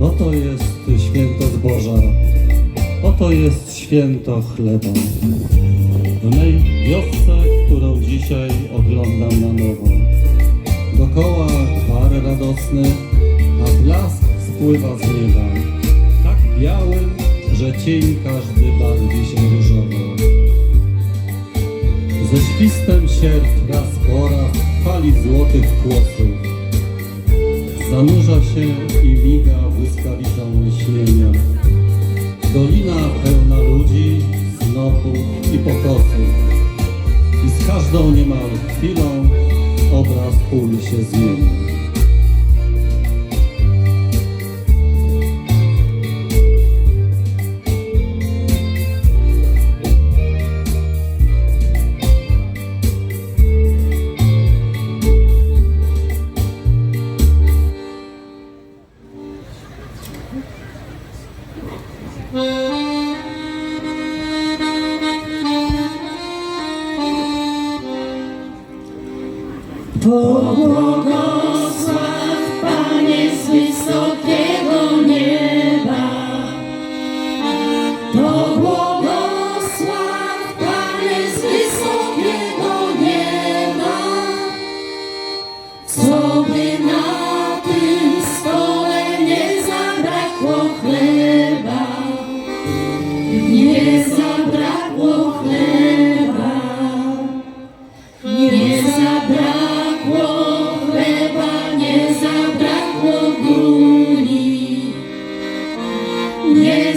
Oto jest święto zboża, oto jest święto chleba. W mej wiosce, którą dzisiaj oglądam na nowo. Dokoła gwar radosny, a blask spływa z nieba. Tak biały, że cień każdy barwi się różowo. Ze świstem sierp raz po raz fali złotych kłosów. Zanurza się i miga błyskawicą lśnienia. Dolina pełna ludzi, snopów i pokosów. I z każdą niemal chwilą obraz pól się zmienia.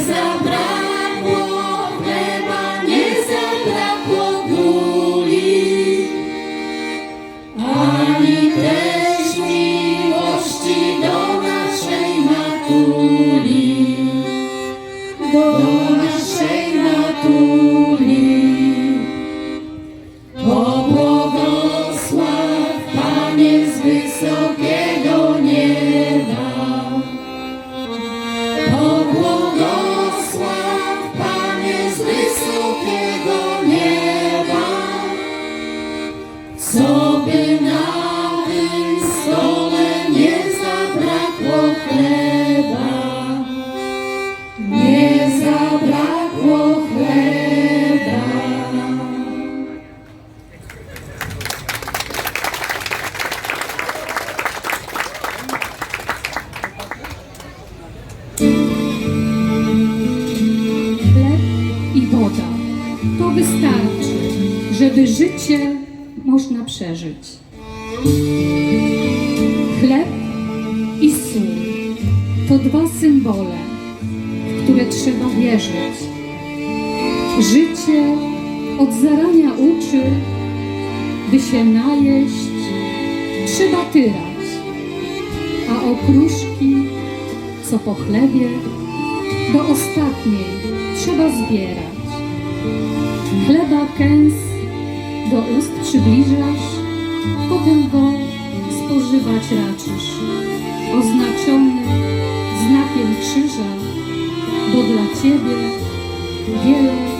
Nie zabrakło życie można przeżyć. Chleb i sól to dwa symbole, w które trzeba wierzyć. Życie od zarania uczy, by się najeść, trzeba tyrać, a okruszki, co po chlebie, do ostatniej trzeba zbierać. Chleba kęs do ust przybliżasz, potem go spożywać raczysz. Oznaczony znakiem krzyża, bo dla Ciebie wiele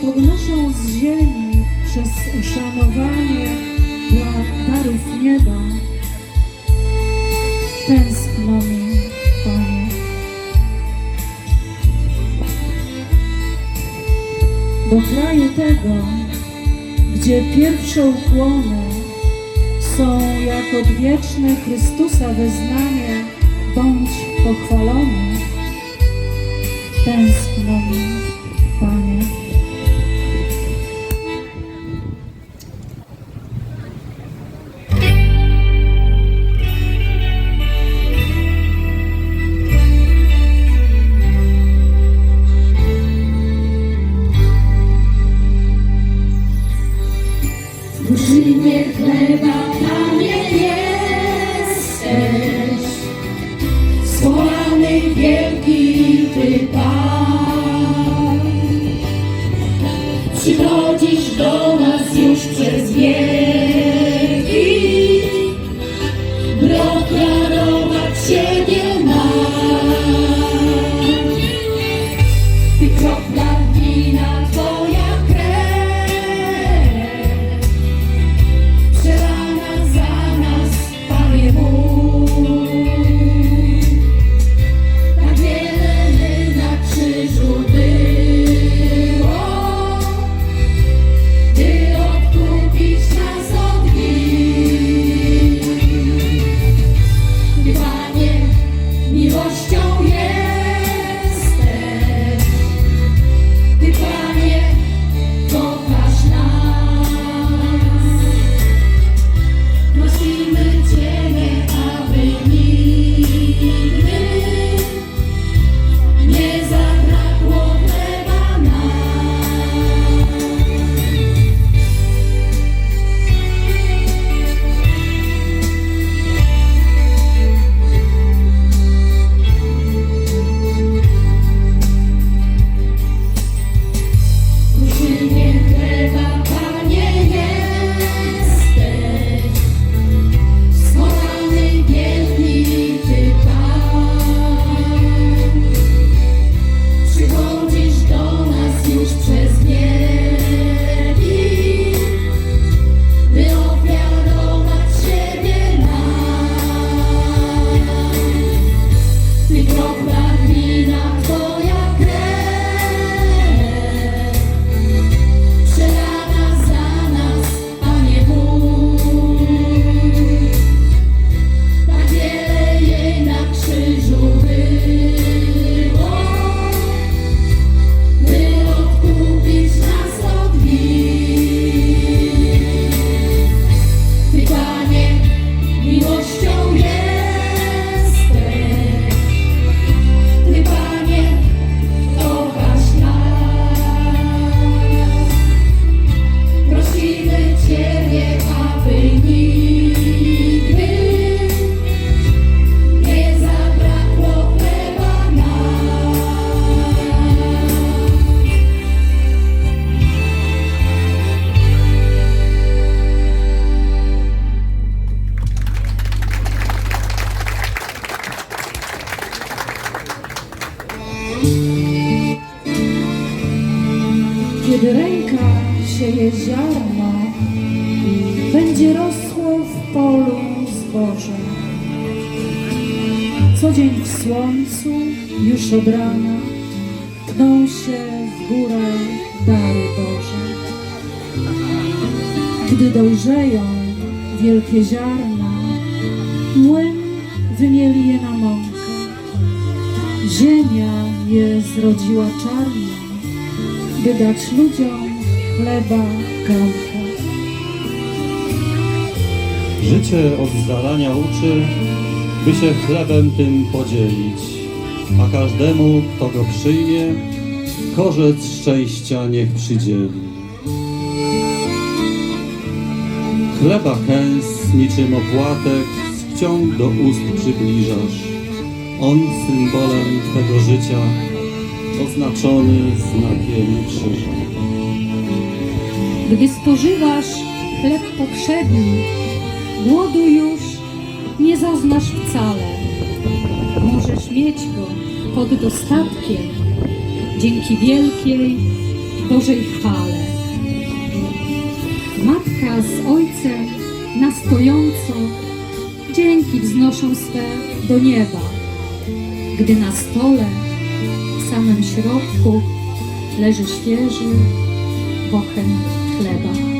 podnoszą z ziemi przez uszanowanie dla darów nieba. Tęskno mi, Panie. Do kraju tego, gdzie pierwsze ukłony są jak odwieczne Chrystusa wyznanie, bądź pochwalony. Tęskno mi, Panie. Chleba, Panie, jesteś. Zwołany wielki Ty. Kiedy ręka sieje ziarno, będzie rosło w polu zboże. Co dzień w słońcu, już od rana, tną się w górę dary Boże. Gdy dojrzeją wielkie ziarna, młyn wymieli je na mąkę. Ziemia je zrodziła czarno, by dać ludziom chleba kromkę. Życie od zarania uczy, by się chlebem tym podzielić, a każdemu, kto go przyjmie, korzec szczęścia niech przydzieli. Chleba kęs niczym opłatek z ksiąg do ust przybliżasz. On symbolem Twego życia, oznaczony znakiem krzyża. Gdy spożywasz chleb powszedni, głodu już nie zaznasz wcale. Możesz mieć go pod dostatkiem dzięki wielkiej Bożej chwale. Matka z ojcem na stojąco dzięki wznoszą swe do nieba, gdy na stole samym środku leży świeży bochen chleba.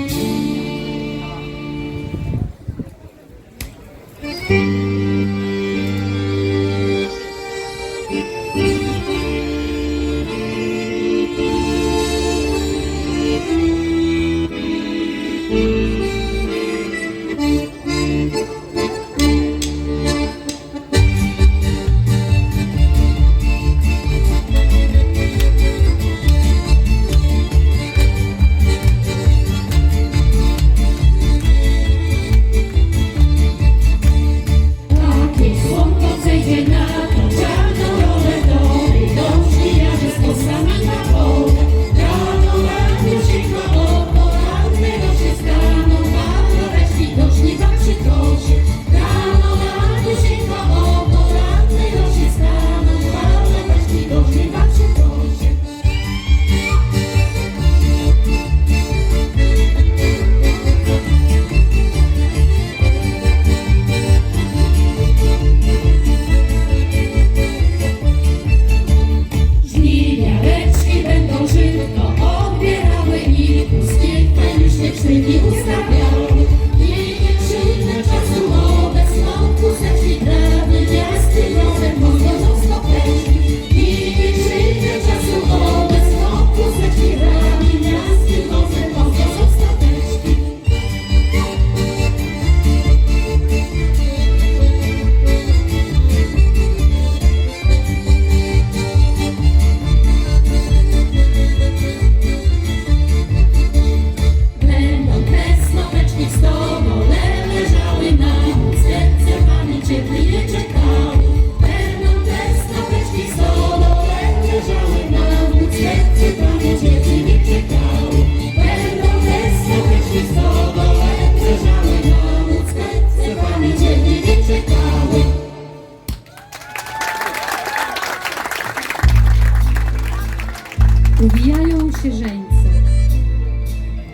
Uwijają się żeńce.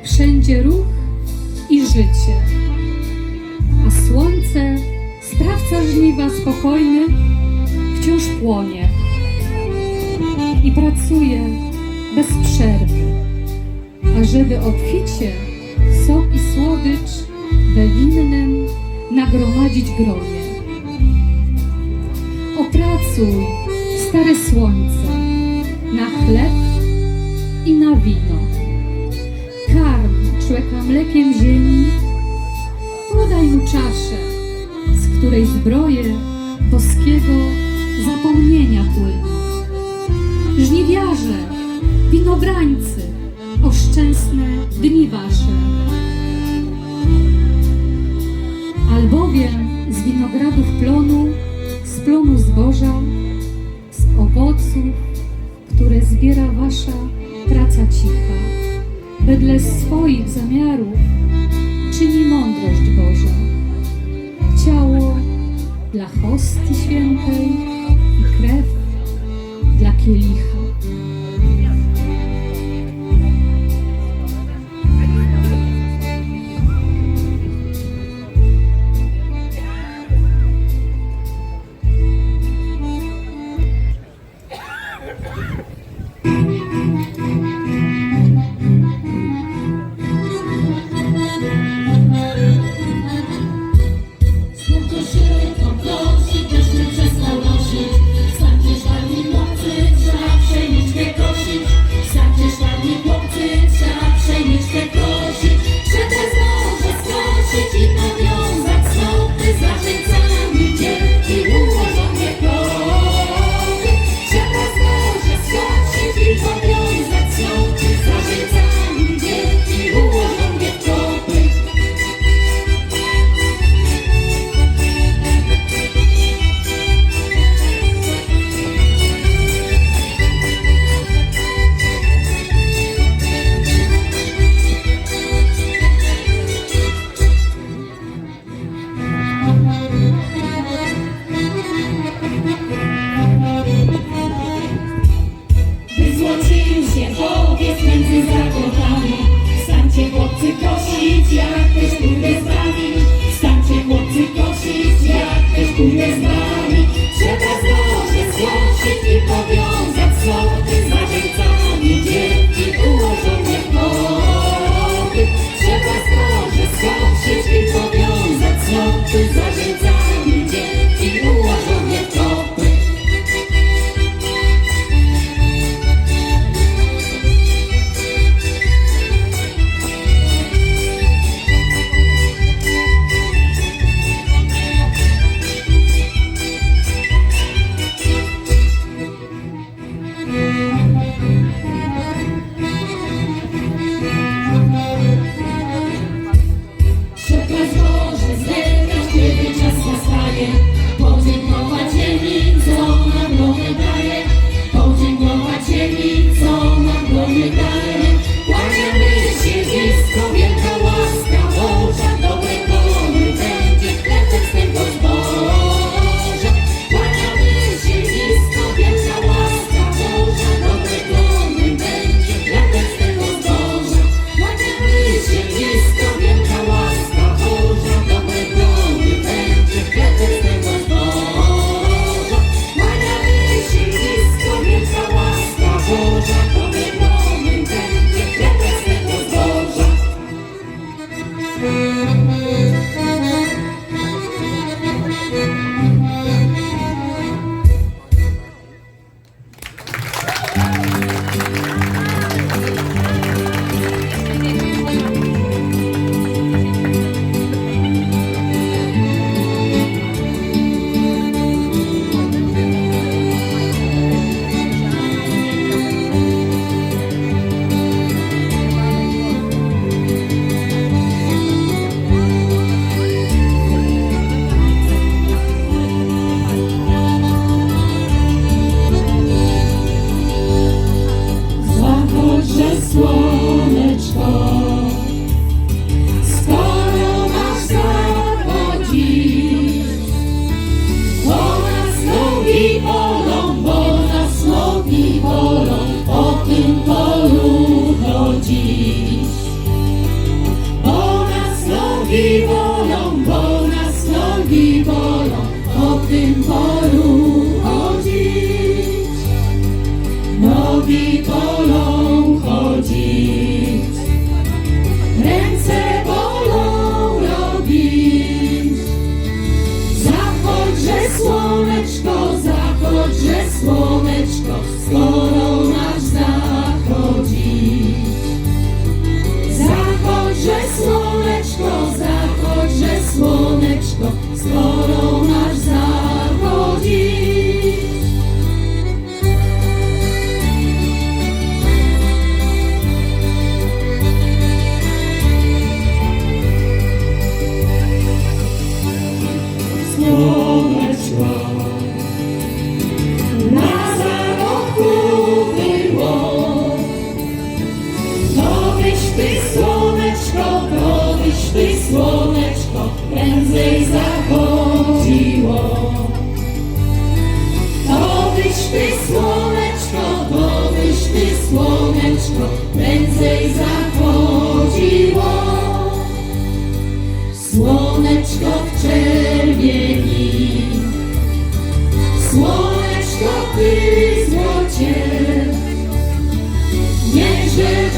Wszędzie ruch i życie. A słońce, sprawca żniwa spokojny, wciąż płonie. I pracuje bez przerwy. Ażeby obficie sok i słodycz we winnym nagromadzić gronie. Opracuj, stare słońce, na chleb i na wino. Karm człeka mlekiem ziemi, podaj mu czaszę, z której zbroje boskiego zapomnienia płyną. Żniwiarze, winobrańcy, oszczęsne dni wasze. Albowiem z winogradów plonu, z plonu zboża, z owoców, które zbiera wasza praca cicha. Wedle swoich zamiarów czyni mądrość Boża. Ciało dla hostii świętej i krew dla kielicha.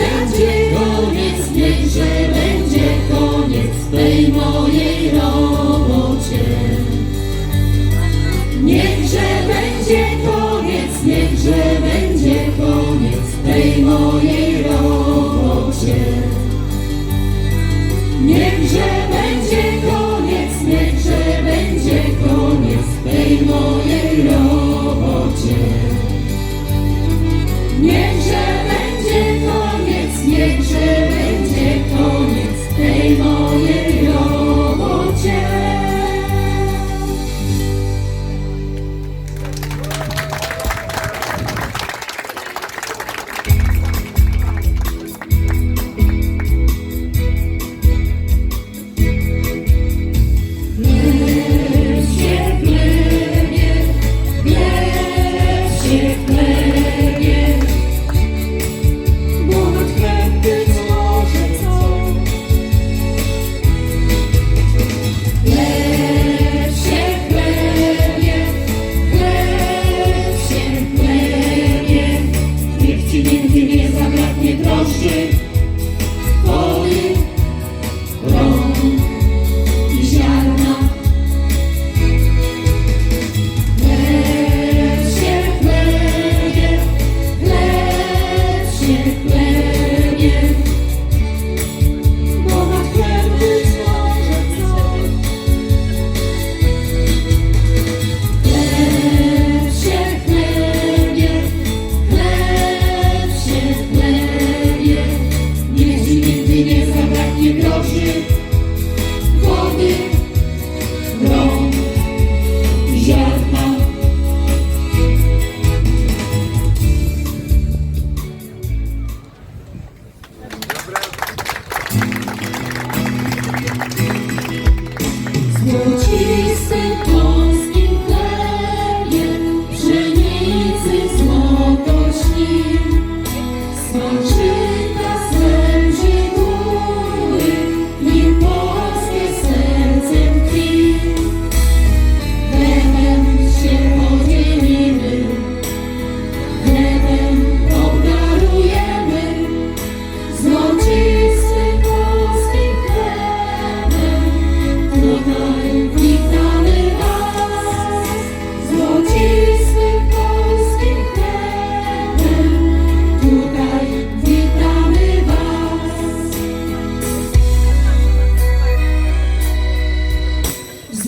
Niechże będzie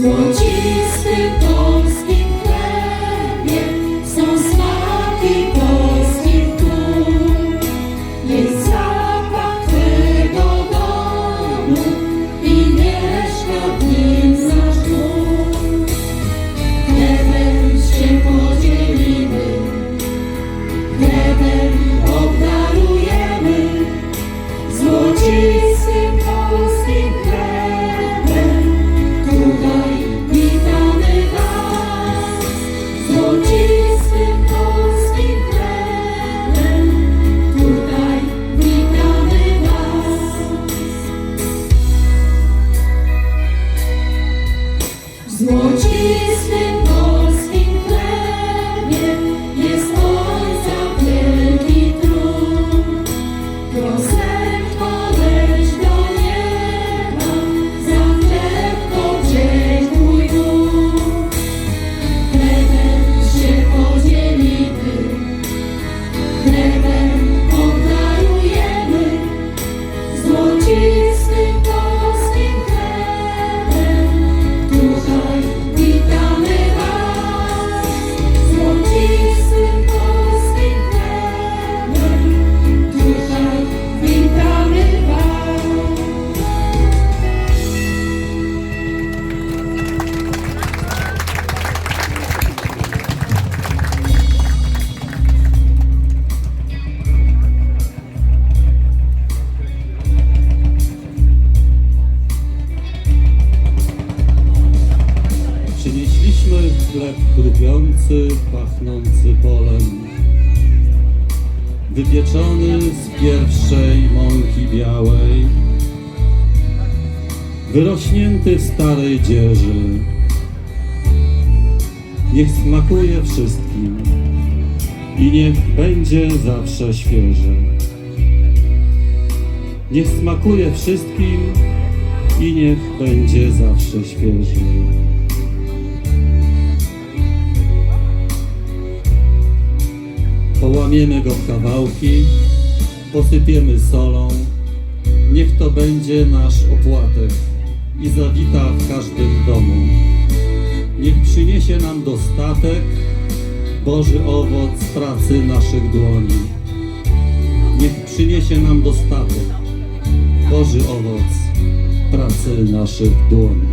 Espírito. Pachnący polem, wypieczony z pierwszej mąki białej, wyrośnięty w starej dzieży. Niech smakuje wszystkim i niech będzie zawsze świeży. Niech smakuje wszystkim i niech będzie zawsze świeży. Połamiemy go w kawałki, posypiemy solą. Niech to będzie nasz opłatek i zawita w każdym domu. Niech przyniesie nam dostatek, Boży owoc pracy naszych dłoni. Niech przyniesie nam dostatek, Boży owoc pracy naszych dłoni.